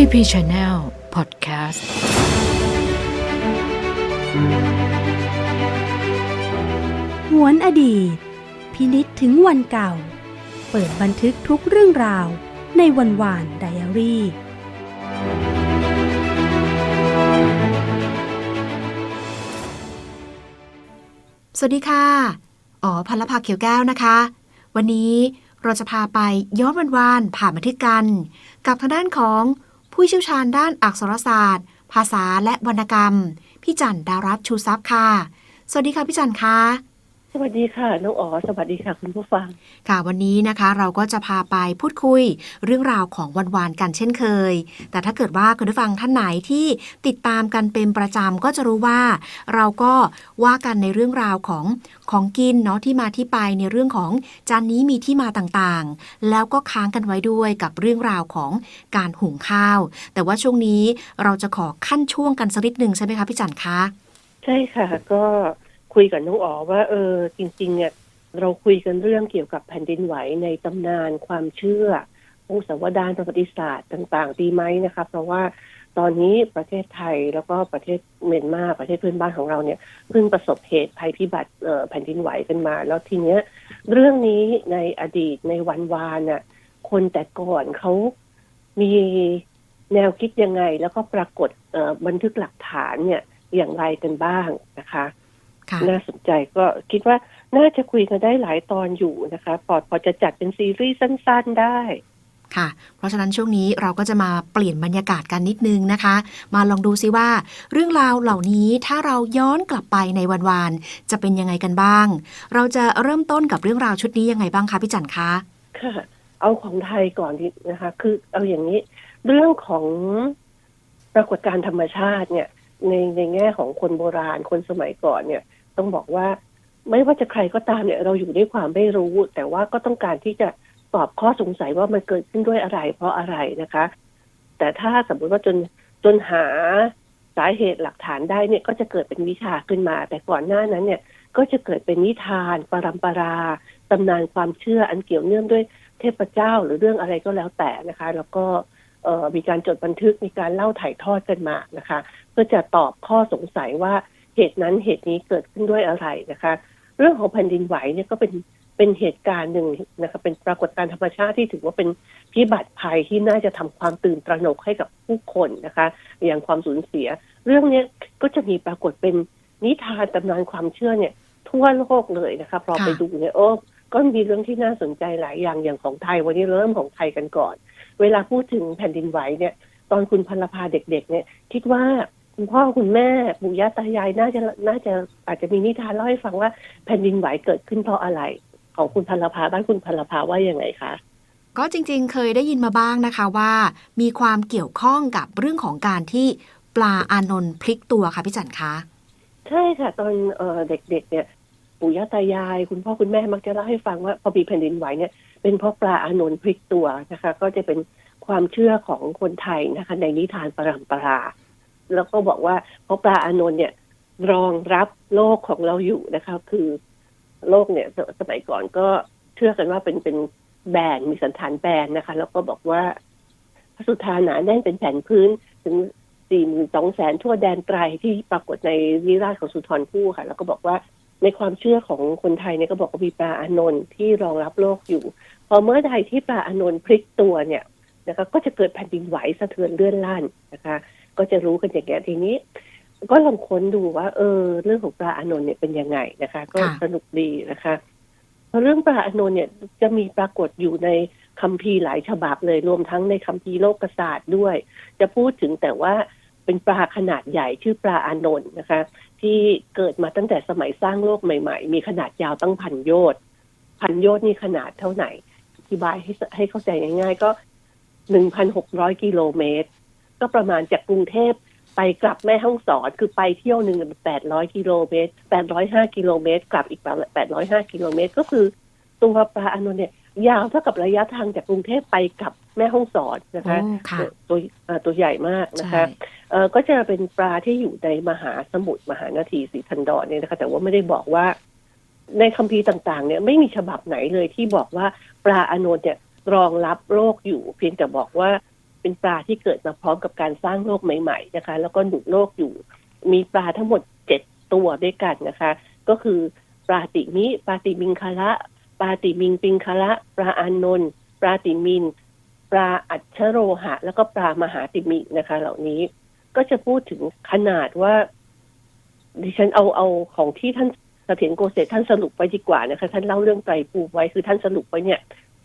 TP Channel Podcast หวนอดีต พินิษถึงวันเก่า เปิดบันทึกทุกเรื่องราวในวันวานไดอารี่ สวัสดีค่ะ อ๋อพันละภาเขียวแก้วนะคะ วันนี้เราจะพาไปย้อนวันวานผ่านบันทึกกัน กับทางด้านของ ผู้เชี่ยวชาญด้านอักษรศาสตร์ ภาษาและวรรณกรรม พี่จันดารัตชูทรัพย์ค่ะ สวัสดีค่ะพี่จันค่ะ วัสดีค่ะน้องอ๋อสวัสดีค่ะ คุณผู้ฟัง ค่ะวันนี้นะคะ เราก็จะพาไปพูดคุยเรื่องราวของวันวานกันเช่นเคย แต่ถ้าเกิดว่าคุณผู้ฟังท่านไหนที่ติดตามกันเป็นประจำก็จะรู้ว่า เราก็ว่ากันในเรื่องราวของของกินเนาะที่มาที่ไปในเรื่องของจานนี้มีที่มาต่างๆ แล้วก็ค้างกันไว้ด้วยกับเรื่องราวของการหุงข้าว แต่ว่าช่วงนี้เราจะขอขั้นช่วงกันสักนิดหนึ่งใช่ไหมคะพี่จันคะใช่ค่ะก็ คุยกับน้องอ๋อว่า เออ จริงๆเนี่ยเราคุยกันเรื่องเกี่ยวกับแผ่นดินไหวในตำนานความเชื่อองศาวดารประวัติศาสตร์ต่างๆ ดีไหมนะคะ เพราะว่าตอนนี้ประเทศไทยแล้วก็ประเทศเมียนมาประเทศเพื่อนบ้านของเราเนี่ยเพิ่งประสบเหตุภัยพิบัติแผ่นดินไหวกันมา แล้วทีเนี้ย เรื่องนี้ในอดีตในวันวานน่ะ คนแต่ก่อนเขามีแนวคิดยังไง แล้วก็ปรากฏบันทึกหลักฐานเนี่ยอย่างไรกันบ้างนะคะ น่าสนใจก็คิดว่าน่าจะคุยกันได้หลายตอนอยู่นะคะ พอพอจะจัดเป็นซีรีส์สั้น ๆได้ค่ะ เพราะฉะนั้นช่วงนี้เราก็จะมาเปลี่ยนบรรยากาศกันนิดนึงนะคะ มาลองดูซิว่า เรื่องราวเหล่านี้ถ้าเราย้อนกลับไปในวันวานจะเป็นยังไงกันบ้าง เราจะเริ่มต้นกับเรื่องราวชุดนี้ยังไงบ้างคะพี่จันคะค่ะ เอาของไทยก่อนดีนะคะ คือเอาอย่างนี้ เรื่องของปรากฏการณ์ธรรมชาติเนี่ย ในในแง่ของคนโบราณคนสมัยก่อนเนี่ย ต้องบอกว่า ไม่ว่าจะใครก็ตามเนี่ยเราอยู่ด้วยความไม่รู้ แต่ว่าก็ต้องการที่จะตอบข้อสงสัยว่ามันเกิดขึ้นด้วยอะไร เพราะอะไรนะคะ แต่ถ้าสมมติว่าจนจนหาสาเหตุหลักฐานได้เนี่ยก็จะเกิดเป็นวิชาขึ้นมา แต่ก่อนหน้านั้นเนี่ยก็จะเกิดเป็นนิทาน ปรำปราตำนานความเชื่ออันเกี่ยวเนื่องด้วยเทพเจ้าหรือเรื่องอะไรก็แล้วแต่นะคะ แล้วก็มีการจดบันทึกมีการเล่าถ่ายทอดกันมานะคะ เพื่อจะตอบข้อสงสัยว่า เหตุนั้นเหตุนี้เกิดขึ้นด้วยอะไรนะคะ เรื่องของแผ่นดินไหวเนี่ยก็เป็นเป็นเหตุการณ์หนึ่งนะคะเป็นปรากฏการณ์ธรรมชาติที่ถือว่าเป็นพิบัติภัยที่น่าจะทำความตื่นตระหนกให้กับผู้คนนะคะ อย่างความสูญเสีย เรื่องเนี้ยก็จะมีปรากฏเป็นนิทานตำนานความเชื่อเนี่ย ทั่วโลกเลยนะคะพอค่ะไปดูเนี่ยโอ้ก็มีเรื่องที่น่าสนใจหลายอย่างอย่างของไทย วันนี้เริ่มของไทยกันก่อน เวลาพูดถึงแผ่นดินไหวเนี่ย ตอนคุณพลพาเด็กๆ เนี่ย คิดว่า คุณพ่อคุณแม่ปู่ย่าตายายน่าจะน่าจะอาจจะมีนิทานเล่าให้ฟังว่าแผ่นดินไหวเกิดขึ้นเพราะอะไร ของคุณพลพาบ้านคุณพลพาว่ายังไงคะก็จริงๆ เคยได้ยินมาบ้างนะคะว่า มีความเกี่ยวข้องกับเรื่องของการที่ปลาอานนท์พลิกตัวค่ะพี่จันคะใช่ค่ะ ตอนเอ่อเด็กๆ เนี่ยปู่ย่าตายาย คุณพ่อคุณแม่มักจะเล่าให้ฟังว่าพอมีแผ่นดินไหวเนี่ยเป็นเพราะปลาอานนท์พลิกตัวนะคะ ก็จะเป็นความเชื่อของคนไทยนะคะ ในนิทานปรำปรา แล้วก็บอกว่าเพราะปลาอานนท์เนี่ย รองรับโลกของเราอยู่นะคะ คือโลกเนี่ยสสมัยก่อนก็เชื่อกันว่าเป็นเป็นแบนมีสันฐานแบนนะคะ แล้วก็บอกว่าพระสุธาหนาแน่นเป็นแผ่นพื้นถึงสี่หมื่นสองแสนทั่วแดนไกลที่ปรากฏในนิราชของสุนทรภู่ค่ะ แล้วก็บอกว่าในความเชื่อของคนไทยเนี่ยก็บอกว่ามีปลาอานนท์ที่รองรับโลกอยู่ พอเมื่อใดที่ปลาอานนท์พลิกตัวเนี่ยนะคะ ก็จะเกิดแผ่นดินไหวสะเทือนเลื่อนลั่นนะคะ ก็จะรู้กันอย่างเงี้ยทีนี้ ก็ลองค้นดูว่า เออ เรื่องของปลาอานนท์เนี่ยเป็นยังไงนะคะ ก็ค่ะสนุกดีนะคะเพราะเรื่องปลาอานนท์เนี่ยจะมีปรากฏอยู่ในคัมภีร์หลายฉบับเลยรวมทั้งในคัมภีร์โลกศาสตร์ด้วย จะพูดถึงแต่ว่าเป็นปลาขนาดใหญ่ชื่อปลาอานนท์นะคะ ที่เกิดมาตั้งแต่สมัยสร้างโลกใหม่ ๆ มีขนาดยาวตั้งพันโยชน์พันโยชน์นี่ขนาดเท่าไหร่อธิบายให้ให้เข้าใจง่าย ๆ ก็หนึ่งพันหกร้อยกิโลเมตร ก็ประมาณจากกรุงเทพไปกลับแม่ห้องสอนคือไปเที่ยวหนึ่งแปดร้อยกิโลเมตรแปดร้อยห้ากิโลเมตร กลับอีกแปดร้อยห้ากิโลเมตร ก็คือตัวปลาอานนท์เนี่ยยาวเท่ากับระยะทางจากกรุงเทพไปกลับแม่ห้องสอนนะคะโอ้ค่ะตัวเอ่อตัวใหญ่มากนะคะใช่เอ่อก็จะเป็นปลาที่อยู่ในมหาสมุทรมหานาทีสีทันดอนเนี่ยนะคะ แต่ว่าไม่ได้บอกว่า ในคัมภีร์ต่างๆ เนี่ยไม่มีฉบับไหนเลยที่บอกว่าปลาอานนท์เนี่ยรองรับโลกอยู่ เพียงแต่บอกว่า เป็นปลาที่เกิดมาพร้อมกับการสร้างโลกใหม่ๆนะคะ แล้วก็หนุนโลกอยู่ มีปลาทั้งหมดเจ็ดตัวด้วยกันนะคะ ก็คือปลาติมิปลาติมิงคาระปลาติมิงปิงคาระปลาอานนท์ปลาติมิน ปลาอัจฉโรหะ แล้วก็ปลามหาติมินะคะ เหล่านี้ก็จะพูดถึงขนาดว่า ดิฉันเอาเอาของที่ท่านเสถียรโกเศท่านสรุปไว้ดีกว่านะคะ ท่านเล่าเรื่องไตรภูมิไว้คือท่านสรุปไว้เนี่ย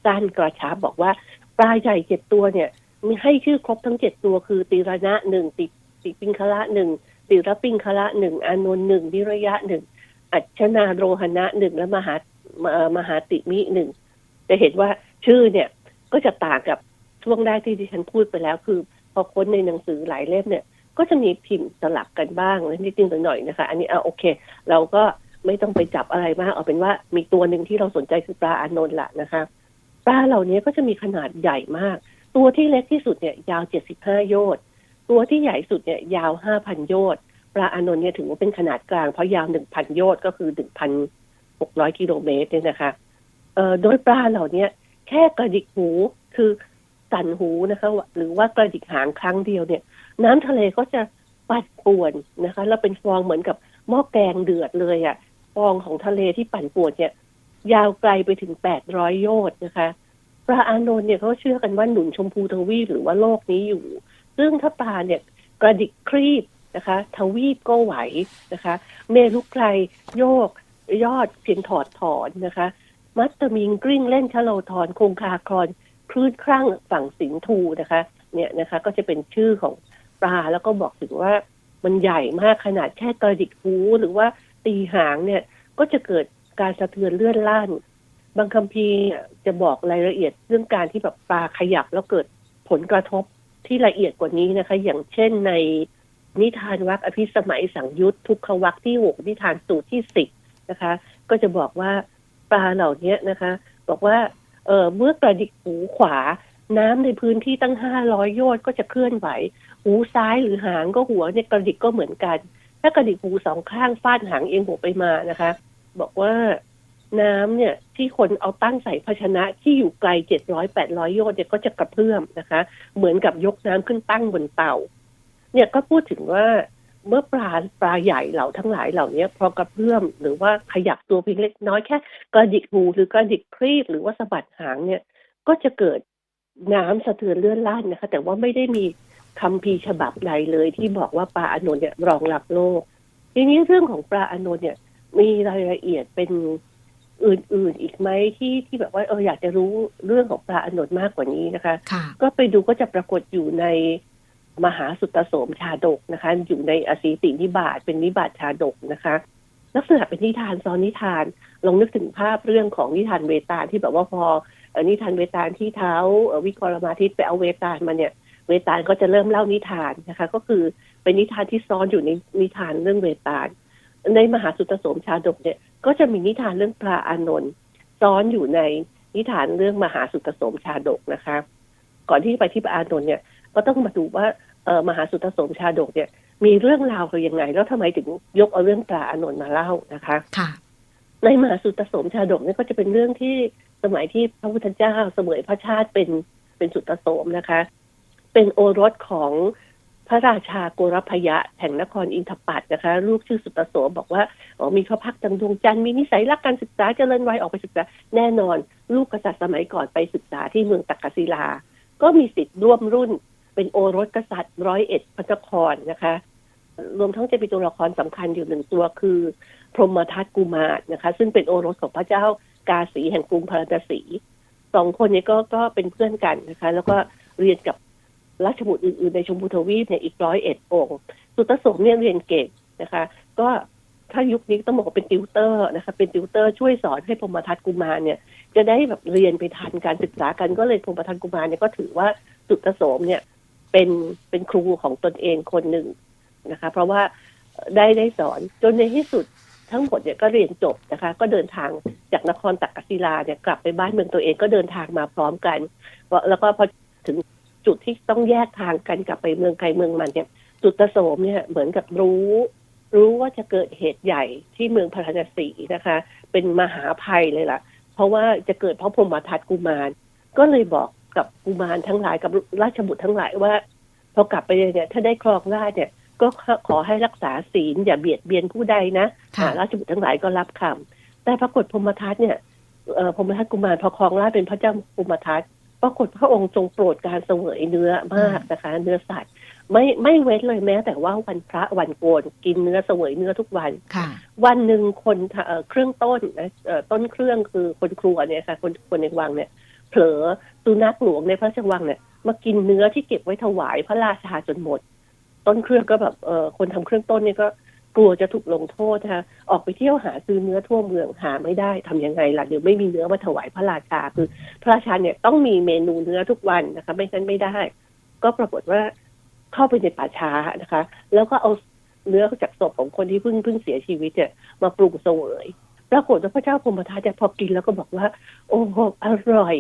สั้นกระชับบอกว่าปลาใหญ่เจ็ดตัวเนี่ย มีให้ชื่อครบทั้งเจ็ดตัวคือตีระนะหนึ่งติติปิงคละหนึ่งติระปิงคละหนึ่งอานนท์หนึ่งนิระยะหนึ่งอัจฉนาโรหณะหนึ่งและมหามหาติมิหนึ่งจะเห็นว่าชื่อเนี่ยก็จะต่างกับช่วงแรกที่ดิฉันพูดไปแล้ว คือ พอค้นในหนังสือหลายเล่มเนี่ย ก็จะมีพิมพ์สลับกันบ้างและนิดนึงหน่อยนะคะ อันนี้เอาโอเค เราก็ไม่ต้องไปจับอะไรมากเอาเป็นว่ามีตัวหนึ่งที่เราสนใจคือปลาอานนท์ละนะคะปลาเหล่านี้ก็จะมีขนาดใหญ่มาก ตัวที่เล็กที่สุดเนี่ยยาว 75 โยชน์ ตัวที่ใหญ่สุดเนี่ยยาว 5,000 โยชน์ปลาอานนท์เนี่ยถือว่าเป็นขนาดกลางเพราะยาว 1,000 โยชน์ก็คือ 1,600 กิโลเมตรเนี่ยนะคะเอ่อโดยปลาเหล่านี้แค่กระดิกหูคือสั่นหูนะคะ หรือว่ากระดิกหางครั้งเดียวเนี่ย น้ำทะเลก็จะปั่นป่วนนะคะ แล้วเป็นฟองเหมือนกับหม้อแกงเดือดเลยอะ่ะฟองของทะเลที่ปั่นป่วนเนี่ย ยาวไกลไปถึง800โยชน์นะคะ ปลาอานนท์เนี่ยเขาเชื่อกันว่าหนุนชมพูทวีปหรือว่าโลกนี้อยู่ ซึ่งถ้าปลาเนี่ยกระดิกครีบนะคะทวีปก็ไหวนะคะ เมลุกไกลโยก ยอดเพียงถอดถอนนะคะ มัตตมิงกริ้งเล่นชะโลทอนคงคาคลอนคลื่นครั่งฝั่งสิงทูนะคะ เนี่ยนะคะก็จะเป็นชื่อของปลาแล้วก็บอกถึงว่ามันใหญ่มากขนาดแค่กระดิกหูหรือว่าตีหางเนี่ยก็จะเกิดการสะเทือนเลื่อนล่าน บางคัมภีร์จะบอกรายละเอียดเรื่องการที่แบบปลาขยับแล้วเกิดผลกระทบที่ละเอียดกว่านี้นะคะ อย่างเช่นในนิทานวักอภิสมัยสังยุตทุกขวักที่หกนิทานสูตรที่สิบนะคะ ก็จะบอกว่าปลาเหล่านี้นะคะ บอกว่าเออเมื่อกระดิกหูขวา น้ำในพื้นที่ตั้งห้าร้อยโยชน์ก็จะเคลื่อนไหว หูซ้ายหรือหางก็หัวเนี่ยกระดิกก็เหมือนกัน ถ้ากระดิกหูสองข้างฟาดหางเองหัวไปมานะคะ บอกว่า น้ำเนี่ยที่คนเอาตั้งใส่ภาชนะที่อยู่ไกลเจ็ดร้อยแปดร้อยโยชน์เนี่ยก็จะกระเพื่อมนะคะ เหมือนกับยกน้ำขึ้นตั้งบนเตาเนี่ยก็พูดถึงว่าเมื่อปลาปลาใหญ่เหล่าทั้งหลายเหล่านี้พอกระเพื่อมหรือว่าขยับตัวเพียงเล็กน้อยแค่กระดิกหูหรือกระดิกครีบหรือว่าสะบัดหางเนี่ยก็จะเกิดน้ำสะเทือนเลื่อนล่านนะคะ แต่ว่าไม่ได้มีคำพีฉบับใดเลยที่บอกว่าปลาอานนเนี่ยรองรับโลก ทีนี้เรื่องของปลาอานนเนี่ยมีรายละเอียดเป็น อื่นๆอีกไหมที่ที่แบบว่าเอออยากจะรู้เรื่องของปลาอานนท์มากกว่านี้นะคะค่ะก็ไปดูก็จะปรากฏอยู่ในมหาสุตโสมชาดกนะคะ อยู่ในอสีตินิบาตเป็นนิบาตชาดกนะคะ ลักษณะเป็นนิทานซ้อนนิทานลองนึกถึงภาพเรื่องของนิทานเวตาลที่แบบว่าพอเอ่อนิทานเวตาลที่เท้าเอ่อวิกรมาทิตไปเอาเวตาลมาเนี่ย เวตาลก็จะเริ่มเล่านิทานนะคะ ก็คือเป็นนิทานที่ซ้อนอยู่ในนิทานเรื่องเวตาลในมหาสุตโสมชาดกเนี่ย ก็จะมีนิทานเรื่องพระอานนท์ซ้อนอยู่ในนิทานเรื่องมหาสุตโสมชาดกนะคะ ก่อนที่จะไปที่พระอานนท์เนี่ยก็ต้องมาดูว่าเออมหาสุตโสมชาดกเนี่ย มีเรื่องราวคือยังไง แล้วทำไมถึงยกเอาเรื่องปลาอานนท์มาเล่านะคะค่ะในมหาสุตโสมชาดกเนี่ยก็จะเป็นเรื่องที่สมัยที่พระพุทธเจ้าเสมยพระชาติเป็นเป็นสุตโสมนะคะ เป็นโอรสของ พระราชาโกรพยะแห่งนครอินทปัตนะคะ ลูกชื่อสุตโสมบอกว่าอ๋อมีพระพักตร์ดังดวงจันทร์มีนิสัยรักการศึกษาเจริญวัยออกไปศึกษา แน่นอน ลูกกษัตริย์สมัยก่อนไปศึกษาที่เมืองตักกศิลา ก็มีสิทธิ์ร่วมรุ่น เป็นโอรสกษัตริย์ร้อยเอ็ดพระนครนะคะ รวมทั้งจะมีตัวละครสำคัญอยู่หนึ่งตัวคือ พรหมทัตกุมารนะคะ ซึ่งเป็นโอรสของพระเจ้ากาสีแห่งกรุงพาราณสีสองคนนี้ก็ก็เป็นเพื่อนกันนะคะ แล้วก็เรียนกับ ราชบุตรอื่นๆในชมพูทวีปเนี่ยอีกร้อยเอ็ดองค์สุตสมเนี่ยเรียนเก่งนะคะ ก็ถ้ายุคนี้ต้องบอกว่าเป็นติวเตอร์นะคะ เป็นติวเตอร์ช่วยสอนให้พรมทัตกุมารเนี่ย จะได้แบบเรียนไปทันการศึกษากันก็เลยพรมทัตกุมารเนี่ยก็ถือว่าสุตโสมเนี่ยเป็นเป็นครูของตนเองคนหนึ่งนะคะ เพราะว่าได้ได้สอนจนในที่สุดทั้งหมดเนี่ยก็เรียนจบนะคะ ก็เดินทางจากนครตักกศิลาเนี่ยกลับไปบ้านเมืองตัวเองก็เดินทางมาพร้อมกันแล้วก็พอถึง จุดที่ต้องแยกทางกันกลับไปเมืองใครเมืองมันเนี่ยสุตโสมเนี่ยเหมือนกับรู้ รู้ว่าจะเกิดเหตุใหญ่ที่เมืองพาราณสีนะคะ เป็นมหาภัยเลยล่ะ เพราะว่าจะเกิดเพราะพรหมทัตกุมาร ก็เลยบอกกับกุมารทั้งหลายกับราชบุตรทั้งหลายว่าพอกลับไปเนี่ยถ้าได้ครองราชย์เนี่ย ก็ขอให้รักษาศีลอย่าเบียดเบียนผู้ใดนะค่ะอ่าราชบุตรทั้งหลายก็รับคำแต่ปรากฏพรหมทัตเนี่ยเอ่อพรหมทัตกุมารพอครองราชย์เป็นพระเจ้าพรหมทัต ปรากฏพระองค์ทรงโปรดการเสวยเนื้อมากนะคะ เนื้อสัตว์ไม่ไม่เว้นเลยแม้ แต่ว่าวันพระวันโกนกินเนื้อเสวยเนื้อทุกวันวันหนึ่งคนเครื่องต้นต้นเครื่องคือคนครัวเนี่ยค่ะ คนคนในวังเนี่ย เผลอสุนัขหลวงในพระราชวังเนี่ยมากินเนื้อที่เก็บไว้ถวายพระราชาจนหมด ต้นเครื่องก็แบบเออคนทำเครื่องต้นเนี่ยก็ กลัวจะถูกลงโทษนะคะออกไปเที่ยวหาซื้อเนื้อทั่วเมืองหาไม่ได้ทำยังไงล่ะเดี๋ยวไม่มีเนื้อมาถวายพระราชาคือ พระราชาเนี่ยต้องมีเมนูเนื้อทุกวันนะคะ ไม่งั้นไม่ได้ ก็ปรากฏว่าเข้าไปในป่าช้านะคะ แล้วก็เอาเนื้อจากศพของคนที่เพิ่งเพิ่งเสียชีวิตเนี่ยมาปรุงเสวยปรากฏว่าพระเจ้าพรหมทัตเนี่ยพอกินแล้วก็บอกว่า โอ้โหอร่อย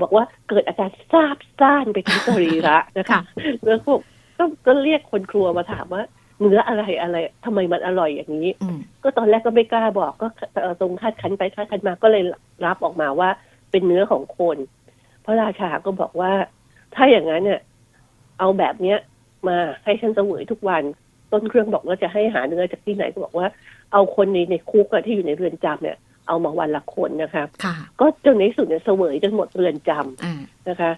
บอกว่าเกิดอาการซาบซ่านไปทั้งสรีระนะคะค่ะแล้วก็ก็ก็เรียกคนครัวมาถามว่า เนื้ออะไรอะไรทำไมมันอร่อยอย่างนี้ อืมก็ตอนแรกก็ไม่กล้าบอกก็เอ่อตรงคาดคันไปคาดคันมาก็เลยรับออกมาว่าเป็นเนื้อของคน พระราชาก็บอกว่า ถ้าอย่างนั้นเนี่ยเอาแบบเนี้ย มาให้ฉันเสวยทุกวัน ต้นเครื่องบอกว่าจะให้หาเนื้อจากที่ไหนก็บอกว่า เอาคนในในคุกอะที่อยู่ในเรือนจำเนี่ย เอามาวันละคนนะคะ ค่ะ ก็จนในที่สุดเนี่ยเสวยจนหมดเรือนจำ อ่า นะคะ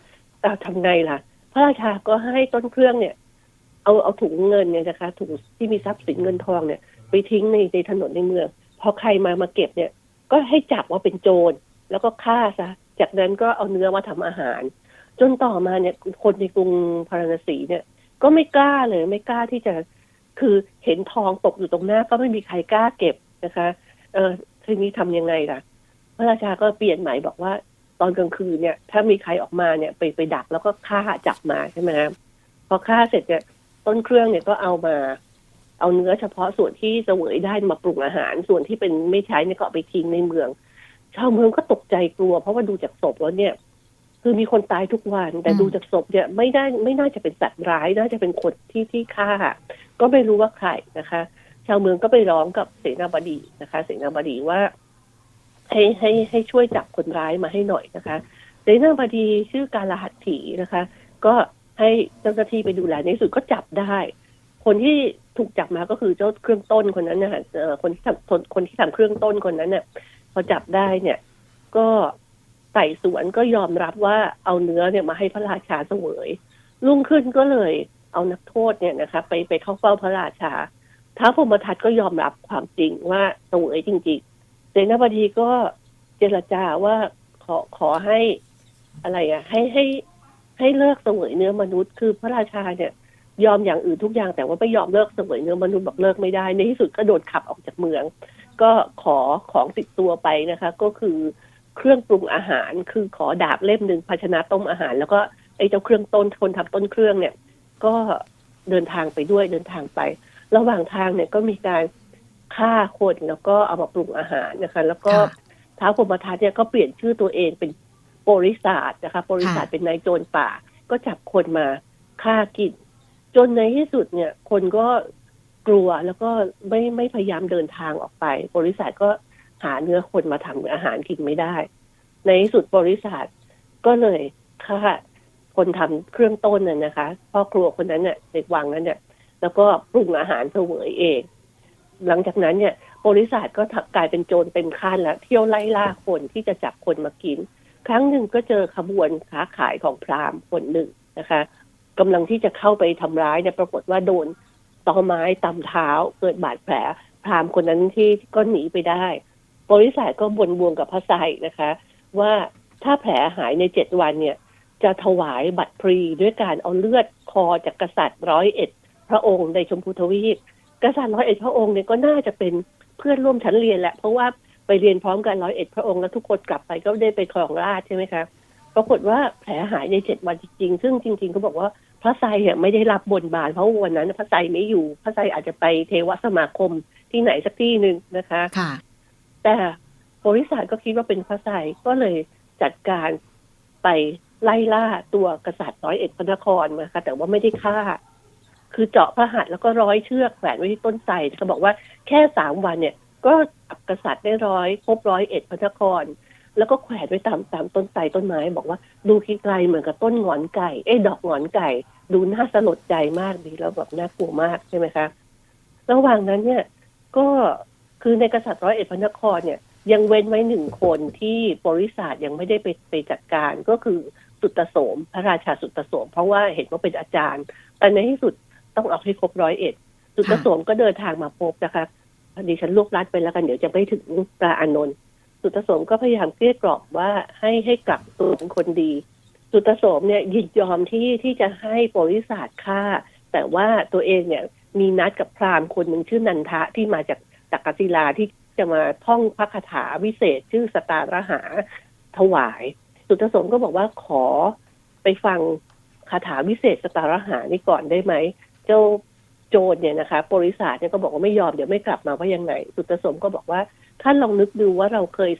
เอาทำไงล่ะ พระราชาก็ให้ต้นเครื่องเนี่ย เอาเอาถุงเงินเนี่ยนะคะถุงที่มีทรัพย์สินเงินทองเนี่ยไปทิ้งในในถนนในเมืองพอใครมามาเก็บเนี่ย ก็ให้จับว่าเป็นโจรแล้วก็ฆ่าซะจากนั้นก็เอาเนื้อมาทำอาหาร จนต่อมาเนี่ยคนในกรุงพาราณสีเนี่ย ก็ไม่กล้าเลยไม่กล้าที่จะคือเห็นทองตกอยู่ตรงหน้าก็ไม่มีใครกล้าเก็บนะคะ เออทีนี้ทำยังไงล่ะ พระราชาก็เปลี่ยนใหม่บอกว่า ตอนกลางคืนเนี่ย ถ้ามีใครออกมาเนี่ยไปไปดักแล้วก็ฆ่าจับมาใช่ไหมครับพอฆ่าเสร็จเนี่ย ต้นเครื่องเนี่ยก็เอามา เอาเนื้อเฉพาะส่วนที่เสวยได้มาปรุงอาหาร ส่วนที่เป็นไม่ใช้เนี่ยก็เอาไปทิ้งในเมือง ชาวเมืองก็ตกใจกลัว เพราะว่าดูจากศพแล้วเนี่ย คือมีคนตายทุกวัน แต่อืมดูจากศพเนี่ยไม่ได้ไม่น่าจะเป็นสัตว์ร้ายน่าจะเป็นคนที่ที่ฆ่า ก็ไม่รู้ว่าใครนะคะ ชาวเมืองก็ไปร้องกับเสนาบดีนะคะ เสนาบดีว่าให้ให้ให้ช่วยจับคนร้ายมาให้หน่อยนะคะเสนาบดีชื่อการลหัตถีนะคะ ก็ ให้เจ้าหน้าที่ไปดูแลในที่สุดก็จับได้ คนที่ถูกจับมาก็คือเจ้าเครื่องต้นคนนั้นนะคะคนที่ทำคนคนที่ทำเครื่องต้นคนนั้นเนี่ยพอจับได้เนี่ย ก็ไต่สวนก็ยอมรับว่าเอาเนื้อเนี่ยมาให้พระราชาเสวยรุ่งขึ้นก็เลยเอานักโทษเนี่ยนะคะไปไปเข้าเฝ้าพระราชาท้าวพรหมทัตก็ยอมรับความจริงว่าเสวยจริงๆเสนาบดีก็เจรจาว่าขอขอให้อะไรอะให้ให้ ให้เลิกเสวยเนื้อมนุษย์ คือพระราชาเนี่ยยอมอย่างอื่นทุกอย่างแต่ว่าไม่ยอมเลิกเสวยเนื้อมนุษย์บอกเลิกไม่ได้ ในที่สุดก็โดนขับออกจากเมือง ก็ขอของติดตัวไปนะคะ ก็คือเครื่องปรุงอาหารคือขอดาบเล่มหนึ่งภาชนะต้มอาหาร แล้วก็ไอ้เจ้าเครื่องต้นคนทำต้นเครื่องเนี่ย ก็เดินทางไปด้วยเดินทางไป ระหว่างทางเนี่ยก็มีการฆ่าคนแล้วก็เอามาปรุงอาหารนะคะ แล้วก็ค่ะท้าวพรหมทัตเนี่ยก็เปลี่ยนชื่อตัวเองเป็นโปริศาสนะคะโปริศาสค่ะเป็นนายโจรป่า ก็จับคนมาฆ่ากินจนในที่สุดเนี่ย คนก็กลัวแล้วก็ไม่ไม่พยายามเดินทางออกไป บริษัทก็หาเนื้อคนมาทำอาหารกินไม่ได้ ในที่สุดบริษัทก็เลยฆ่าคนทำเครื่องต้นน่ะนะคะพ่อครัวคนนั้นเนี่ยในวังนั้นเนี่ย แล้วก็ปรุงอาหารเสวยเอง หลังจากนั้นเนี่ย บริษัทก็กลายเป็นโจรเป็นข้านแล้วเที่ยวไล่ล่าคนที่จะจับคนมากิน ครั้งหนึ่งก็เจอขบวนค้าขายของพราหมณ์คนหนึ่งนะคะกำลังที่จะเข้าไปทำร้ายเนี่ยปรากฏว่าโดนตอไม้ตำเท้าเกิดบาดแผล พราหมณ์คนนั้นที่ก็หนีไปได้บริษัทก็บนบวงกับพระไซนะคะ ว่าถ้าแผลหายในเจ็ดวันเนี่ย จะถวายบัตรพรีด้วยการเอาเลือดคอจากกษัตริย์ร้อยเอ็ดพระองค์ในชมพูทวีปกษัตริย์ร้อยเอ็ดพระองค์เนี่ยก็น่าจะเป็นเพื่อนร่วมชั้นเรียนแหละ เพราะว่า ไปเรียนพร้อมกันร้อยเอ็ดพระองค์แล้วทุกคนกลับไปก็ได้ไปครองราชย์ใช่ไหมคะปรากฏว่าแผลหายในเจ็ดวันจริงๆ ซึ่งจริงๆเขาบอกว่าพระไซเนี่ยไม่ได้รับบนบานเพราะวันนั้น พระไซไม่อยู่ พระไซอาจจะไปเทวสมาคมที่ไหนสักที่หนึ่งนะคะค่ะ แต่บริษัทก็คิดว่าเป็นพระไซก็เลยจัดการไปไล่ล่าตัวกษัตริย์ร้อยเอ็ดพระนครมาค่ะแต่ว่าไม่ได้ฆ่า คือเจาะพระหัตถ์แล้วก็ร้อยเชือกแขวนไว้ที่ต้นไทรเขาบอกว่าแค่สามวันเนี่ย ก็จับกษัตริย์ได้ร้อยครบร้อยเอ็ดพระนคร แล้วก็แขวนไว้ตามตามต้นไทรต้นไม้ บอกว่าดูไกลเหมือนกับต้นหงอนไก่เอ้ดอกหงอนไก่ ดูน่าสลดใจมากดีแล้วแบบน่ากลัวมากใช่ไหมคะระหว่างนั้นเนี่ยก็คือในกษัตริย์ร้อยเอ็ดพระนครเนี่ยยังเว้นไว้หนึ่งคนที่บริษัทยังไม่ได้ไปไปจัดการก็คือสุตโสม พระราชาสุตโสม เพราะว่าเห็นว่าเป็นอาจารย์ แต่ในที่สุดต้องเอาให้ครบร้อยเอ็ดสุตโสมก็เดินทางมาพบนะคะ ดีฉันลวกลัดไปแล้วกันเดี๋ยวจะไม่ถึงพระอานนท์สุตโสมก็พยายามเกลี้ยกล่อมว่าให้ให้กลับตัวเป็นคนดี สุตโสมเนี่ยยินยอมที่ที่จะให้บริษัทฆ่า แต่ว่าตัวเองเนี่ยมีนัดกับพราหมณ์คนหนึ่งชื่อนันทะที่มาจากจากกศิลาที่จะมาท่องพระคาถาวิเศษ ชื่อสตาระหาถวาย สุตโสมก็บอกว่าขอไปฟังคาถาวิเศษสตาระหานี่ก่อนได้ไหม เจ้า โจรเนี่ยนะคะบริษัทเนี่ยก็บอกว่าไม่ยอมเดี๋ยวไม่กลับมาว่ายังไงสุตตโสมก็บอกว่าท่านลองนึกดูว่าเราเคย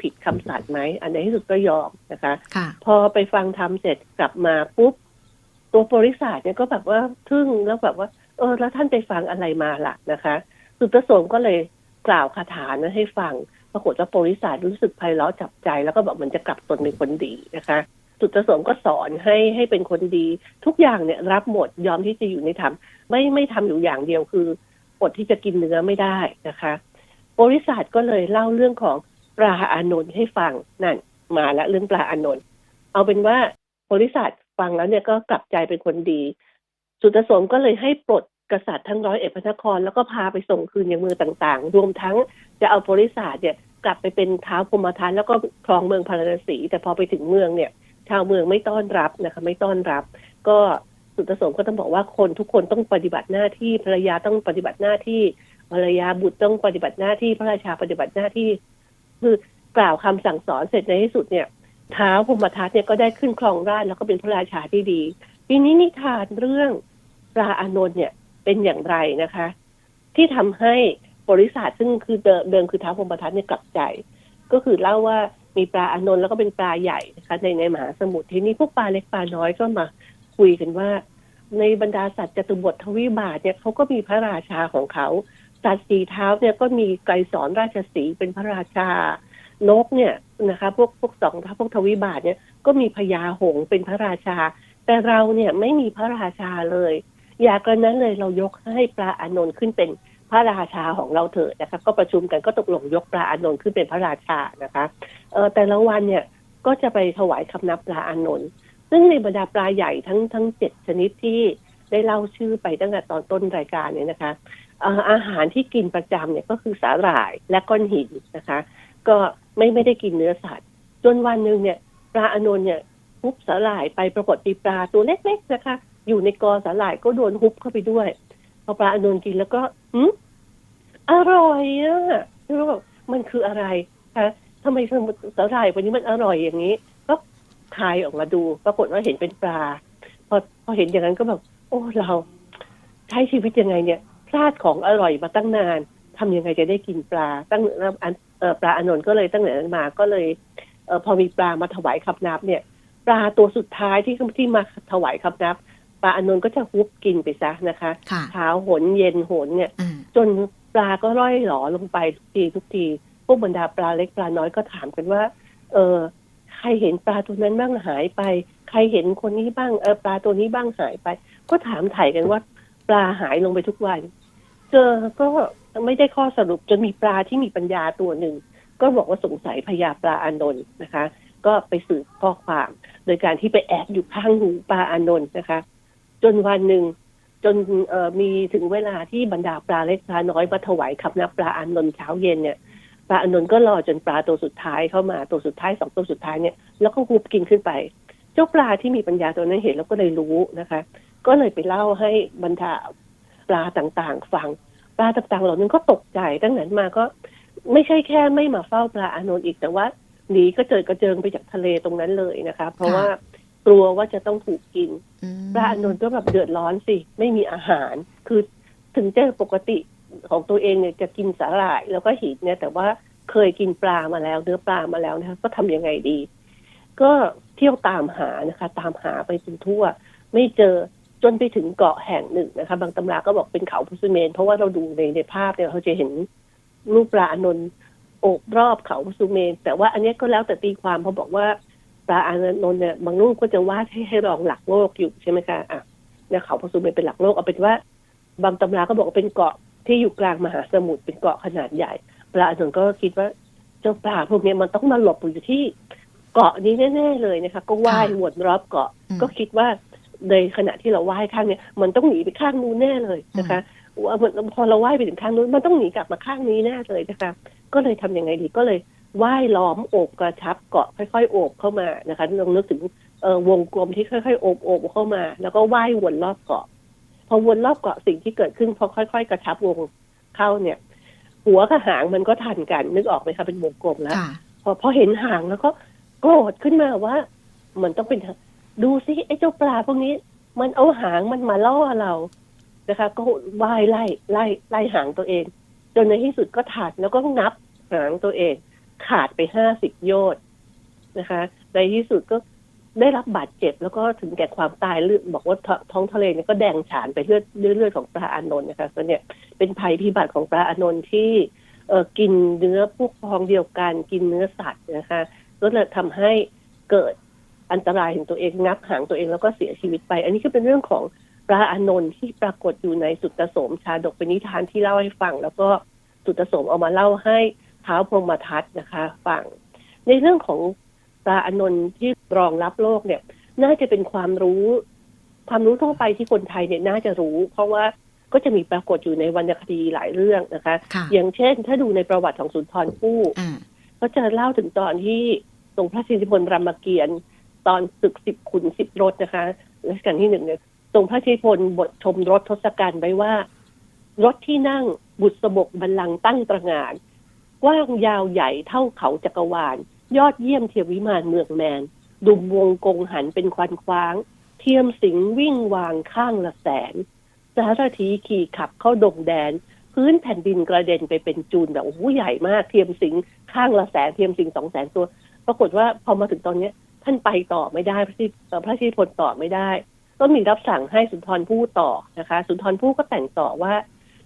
ผิดคำสัตย์ไหมอันในที่สุดก็ยอมนะคะค่ะพอไปฟังทำเสร็จกลับมาปุ๊บตัวบริษัทเนี่ยก็แบบว่าทึ่งแล้วแบบว่า เออ แล้วท่านไปฟังอะไรมาล่ะนะคะ สุตตโสมก็เลยกล่าวคาถานั้นให้ฟังปรากฏว่าบริษัทรู้สึกไพเราะจับใจ แล้วก็แบบมันจะกลับตนเป็นคนดีนะคะ สุตตโสมก็สอนให้ให้เป็นคนดี ทุกอย่างเนี่ยรับหมดยอมที่จะอยู่ในธรรมไม่ไม่ทำอยู่อย่างเดียวคืออดที่จะกินเนื้อไม่ได้นะคะบริษัทก็เลยเล่าเรื่องของปลาอานนท์ให้ฟังนั่น มาแล้วเรื่องปลาอานนท์เอาเป็นว่าบริษัทฟังแล้วเนี่ยก็กลับใจเป็นคนดี สุตสมก็เลยให้ปลดกษัตริย์ทั้งร้อยเอ็ดพระนคร แล้วก็พาไปส่งคืนยังเมืองต่างๆ รวมทั้งจะเอาบริษัทเนี่ยกลับไปเป็นเท้าวพมทันแล้วก็ครองเมืองพาราณสี แต่พอไปถึงเมืองเนี่ย ชาวเมืองไม่ต้อนรับนะคะ ไม่ต้อนรับ ก็สุตโสมก็ต้องบอกว่าคนทุกคนต้องปฏิบัติหน้าที่ภรรยาต้องปฏิบัติหน้าที่ภรรยาบุตรต้องปฏิบัติหน้าที่พระราชาปฏิบัติหน้าที่ คือกล่าวคำสั่งสอนเสร็จในที่สุดเนี่ยท้าวพมทัตเนี่ยก็ได้ขึ้นครองราชแล้วก็เป็นพระราชาที่ดีทีนี้นิทานเรื่องปลาอานนท์เนี่ยเป็นอย่างไรนะคะ ที่ทำให้บริษัทซึ่งคือเดิมเดิมคือท้าวพมทัตเนี่ยกลับใจ ก็คือเล่าว่า มีปลาอานนท์แล้วก็เป็นปลาใหญ่นะคะในในมหาสมุทรทีนี้พวกปลาเล็กปลาน้อยก็มาคุยกันว่า ในบรรดาสัตว์จตุบททวีบาทเนี่ยเขาก็มีพระราชาของเขาสัตว์สีเท้าเนี่ยก็มีไกรสอนราชสีเป็นพระราชานกเนี่ยนะคะ พวกพวกสองพวกทวีบาทเนี่ยก็มีพญาหงเป็นพระราชา แต่เราเนี่ยไม่มีพระราชาเลย อยากกันนั้นเลยเรายกให้ปลาอานนท์ขึ้นเป็นพระราชาของเราเถอะนะคะก็ประชุมกันก็ตกลงยกปลาอานนท์ขึ้นเป็นพระราชานะคะ เออแต่ละวันเนี่ยก็จะไปถวายคำนับปลาอานนท์ซึ่งในบรรดาปลาใหญ่ทั้งทั้งเจ็ดชนิดที่ได้เล่าชื่อไปตั้งแต่ตอนต้นรายการเนี่ยนะคะอาหารที่กินประจำเนี่ยก็คือสาหร่ายและก้อนหินนะคะ ก็ไม่ไม่ได้กินเนื้อสัตว์ จนวันหนึ่งเนี่ยปลาอานนท์เนี่ยฮุบสาหร่ายไปปรากฏมีปลาตัวเล็กๆนะคะ อยู่ในกอสาหร่ายก็โดนฮุบเข้าไปด้วยพอปลาอานนท์กินแล้วก็อืมอร่อยอะแล้วแบบมันคืออะไรคะ ทำไมสาหร่ายวันนี้มันอร่อยอย่างนี้ ก็คายออกมาดู ปรากฏว่าเห็นเป็นปลา พอพอเห็นอย่างนั้นก็แบบ โอ้เราใช้ชีวิตยังไงเนี่ยพลาดของอร่อยมาตั้งนานทำยังไงจะได้กินปลา ตั้งอันเอ่อปลาอานนท์ก็เลยตั้งแต่นั้นมาก็เลยเออพอมีปลามาถวายคับนับเนี่ย ปลาตัวสุดท้ายที่ที่มาถวายคับนับปลาอานนท์ก็จะฮุบกินไปซะนะคะค่ะเช้าหนเย็นหนเนี่ยอืมจนปลาก็ร่อยหลอลงไปทุกทีทุกที พวกบรรดาปลาเล็กปลาน้อยก็ถามกันว่า เออใครเห็นปลาตัวนั้นบ้างหายไป ใครเห็นคนนี้บ้างเออปลาตัวนี้บ้างหายไป ก็ถามถ่ายกันว่า ปลาหายลงไปทุกวัน เจอก็ไม่ได้ข้อสรุปจนมีปลาที่มีปัญญาตัวหนึ่งก็บอกว่าสงสัยพญาปลาอานนท์นะคะ ก็ไปสืบข้อความ โดยการที่ไปแอบอยู่ข้างหูปลาอานนท์นะคะ จนวันหนึ่งจนมีถึงเวลาที่บรรดาปลาเล็กปลาน้อยมาถวายคำนับปลาอานนท์เช้าเย็นเนี่ย ปลาอานนท์ก็รอจนปลาตัวสุดท้ายเข้ามาตัวสุดท้ายสองตัวสุดท้ายเนี่ยแล้วก็ฮุบกินขึ้นไป เจ้าปลาที่มีปัญญาตัวนั้นเห็นแล้วก็เลยรู้นะคะ ก็เลยไปเล่าให้บรรดาปลาต่างๆ ฟังปลาต่างๆ เหล่านั้นก็ตกใจตั้งนั้นมาก็ไม่ใช่แค่ไม่มาเฝ้าปลาอานนท์อีกแต่ว่าหนีก็เจิดกระเจิงไปจากทะเลตรงนั้นเลยนะคะ เพราะว่ากลัวว่าจะต้องถูกกินอืมปลาอานนท์ก็แบบเดือดร้อนสิ ไม่มีอาหาร คือถึงจะปกติ ของตัวเองเนี่ยจะกินสาหร่ายแล้วก็หินเนี่ย แต่ว่าเคยกินปลามาแล้วเนื้อปลามาแล้วนะคะก็ทำยังไงดี ก็เที่ยวตามหานะคะ ตามหาไปจนทั่ว ไม่เจอจนไปถึงเกาะแห่งหนึ่งนะคะ บางตำราก็บอกเป็นเขาพุสเมน เพราะว่าเราดูในในภาพเนี่ยเราจะเห็นรูปปลาอานนท์โอบรอบเขาสุเมน แต่ว่าอันนี้ก็แล้วแต่ตีความเพราะบอกว่าปลาอานนท์เนี่ยบางรูปก็จะวาดให้ให้รองหลักโลกอยู่ใช่ไหมคะอะเนี่ยเขาพระสุเมนเป็นหลักโลกเอาเป็นว่าบางตำราก็บอกว่าเป็นเกาะ ที่อยู่กลางมหาสมุทรเป็นเกาะขนาดใหญ่ปลาอานนท์ก็คิดว่าเจ้าปลาพวกเนี้ยมันต้องมาหลบอยู่ที่เกาะนี้แน่ๆเลยนะคะ ก็ว่ายวนรอบเกาะอืมก็คิดว่าในขณะที่เราว่ายข้างเนี้ยมันต้องหนีไปข้างนู้นแน่เลยนะคะว่ามันพอเราว่ายไปถึงข้างนู้นมันต้องหนีกลับมาข้างนี้แน่เลยนะคะ ก็เลยทำยังไงดีก็เลยว่ายล้อมโอบกระชับเกาะค่อยๆโอบเข้ามานะคะลองนึกถึงเอ่อวงกลมที่ค่อยๆโอบโอบเข้ามา แล้วก็ว่ายวนรอบเกาะพ อวนรอบเกาะสิ่งที่เกิดขึ้นพอค่อย ๆ กระชับวงเข้าเนี่ย หัวกับหางมันก็ทันกัน นึกออกไหมคะเป็นวงกลมแล้วค่ะพอพอเห็นหางแล้วก็โกรธขึ้นมาว่า มันต้องเป็นทางดูซิไอ้เจ้าปลาพวกนี้ มันเอาหางมันมาล่อเรานะคะ ก็ว่ายไล่ไล่ไล่หางตัวเอง จนในที่สุดก็ถัดแล้วก็นับหางตัวเอง ขาดไปห้าสิบโยชน์นะคะ ในที่สุดก็ ได้รับบาดเจ็บ แล้วก็ถึงแก่ความตายเลือดบอกว่าท้องท้องทะเลเนี่ยก็แดงฉานไปเลือดเลือดของปลาอานนท์นะคะก็เนี่ยเป็นภัยพิบัติของปลาอานนท์ที่เออกินเนื้อพวกพองเดียวกันกินเนื้อสัตว์นะคะก็เลยทำให้เกิดอันตรายถึงตัวเองงับหางตัวเองแล้วก็เสียชีวิตไป อันนี้ก็เป็นเรื่องของปลาอานนท์ที่ปรากฏอยู่ในสุตตโสมชาดกเป็นนิทานที่เล่าให้ฟัง แล้วก็สุตตโสมเอามาเล่าให้เท้าพรหมทัตนะคะฟังในเรื่องของ ปลาอานนท์ที่รองรับโลกเนี่ย น่าจะเป็นความรู้ ความรู้ทั่วไปที่คนไทยเนี่ยน่าจะรู้ เพราะว่าก็จะมีปรากฏอยู่ในวรรณคดีหลายเรื่องนะคะค่ะอย่างเช่น ถ้าดูในประวัติของสุนทรภู่อ่าก็จะเล่าถึงตอนที่ทรงพระสิทธิพลรามเกียรติ์ตอนศึกสิบขุนสิบรถนะคะรัชกาลที่หนึ่งเนี่ยทรงพระสิทธิพลบทชมรถทศกัณฐ์ไว้ว่า รถที่นั่งบุษบกบัลลังก์ตั้งตระหงานกว้างยาวใหญ่เท่าเขาจักรวาล ยอดเยี่ยมเทียมวิมานเมืองแมน ดุมวงกงหันเป็นควันคว้าง เทียมสิงวิ่งวางข้างละแสนสารถีขี่ขับเข้าดงแดน พื้นแผ่นดินกระเด็นไปเป็นจูนแบบโอ้โหใหญ่มากเทียมสิงข้างละแสนเทียมสิงสองแสนตัว ปรากฏว่าพอมาถึงตอนเนี้ย ท่านไปต่อไม่ได้พระที่พระที่พลต่อไม่ได้ ก็มีรับสั่งให้สุนทรภู่ต่อนะคะ สุนทรภู่ก็แต่งต่อว่า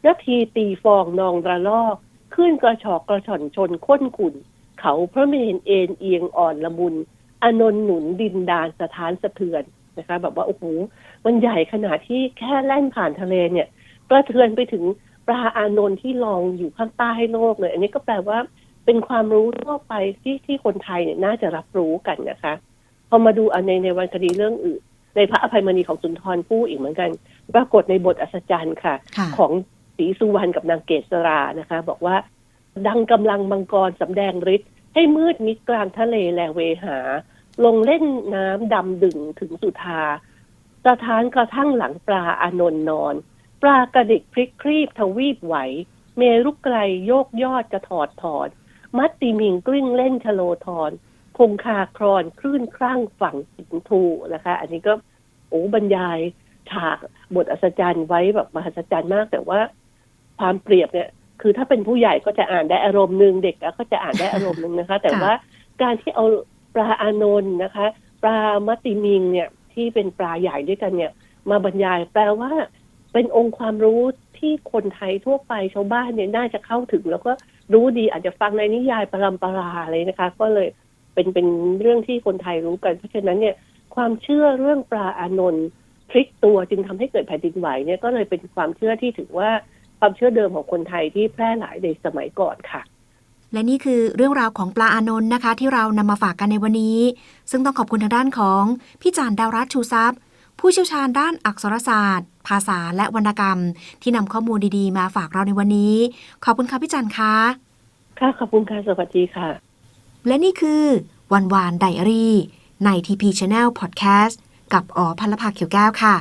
นาทีตีฟองนองระลอก ขึ้นกระชอกกระชอนชนข้นขุ่น เขาพระเมนเอ็นเอียงอ่อนละมุนอนนท์หนุนดินดานสถานสะเทือนนะคะ แบบว่าโอ้โหมันใหญ่ขนาดที่แค่แล่นผ่านทะเลเนี่ยกระเทือนไปถึงปลาอานนท์ที่ลองอยู่ข้างใต้โลกเลย อันนี้ก็แปลว่าเป็นความรู้ทั่วไปที่ที่คนไทยเนี่ยน่าจะรับรู้กันนะคะพอมาดูอันในในวรรณคดีเรื่องอื่น ในพระอภัยมณีของสุนทรภู่อีกเหมือนกัน ปรากฏในบทอัศจรรย์ค่ะค่ะ ของศรีสุวรรณกับนางเกษรานะคะ บอกว่า ดังกำลังมังกรสำแดงฤทธิ์ให้มืดมิดกลางทะเลแลเวหา ลงเล่นน้ำดำดึงถึงสุธาสถานกระทั่งหลังปลาอานนนอน ปลากระดิกพลิกครีบทวีปไหว เมรุกไกลโยกยอดจะถอดถอน มัตติมิงกลิ้งเล่นชโลทอนคงคาครอนคลื่นครั่งฝั่งสินทูนะคะ อันนี้ก็โอ้บรรยายฉากบทอัศจรรย์ไว้แบบมหัศจรรย์มาก แต่ว่าความเปรียบเนี่ย คือถ้าเป็นผู้ใหญ่ก็จะอ่านได้อารมณ์หนึ่งเด็กก็จะอ่านได้อารมณ์หนึ่งนะคะ แต่ว่าการที่เอาปลาอานนท์นะคะ ปลามัตติมิงเนี่ยที่เป็นปลาใหญ่ด้วยกันเนี่ย มาบรรยายแปลว่า เป็นองค์ความรู้ที่คนไทยทั่วไปชาวบ้านเนี่ยน่าจะเข้าถึง แล้วก็รู้ดีอาจจะฟังในนิยายปรำปราเลยนะคะ ก็เลยเป็นเป็นเรื่องที่คนไทยรู้กัน เพราะฉะนั้นเนี่ยความเชื่อเรื่องปลาอานนท์พลิกตัวจึงทำให้เกิดแผ่นดินไหวเนี่ยก็เลยเป็นความเชื่อที่ถือว่า ความเชื่อเดิมของคนไทยที่แพร่หลายในสมัยก่อนค่ะ และนี่คือเรื่องราวของปลาอานนท์นะคะ ที่เรานำมาฝากกันในวันนี้ ซึ่งต้องขอบคุณทางด้านของพี่จานดาวรัตน์ชูทรัพย์ ผู้เชี่ยวชาญด้านอักษรศาสตร์ ภาษาและวรรณกรรม ที่นำข้อมูลดีๆ มาฝากเราในวันนี้ ขอบคุณค่ะพี่จันคะค่ะขอบคุณค่ะสวัสดีค่ะ และนี่คือวันวานไดอารี่ใน TP Channel Podcast กับอ๋อพันลภาเขียวแก้วค่ะ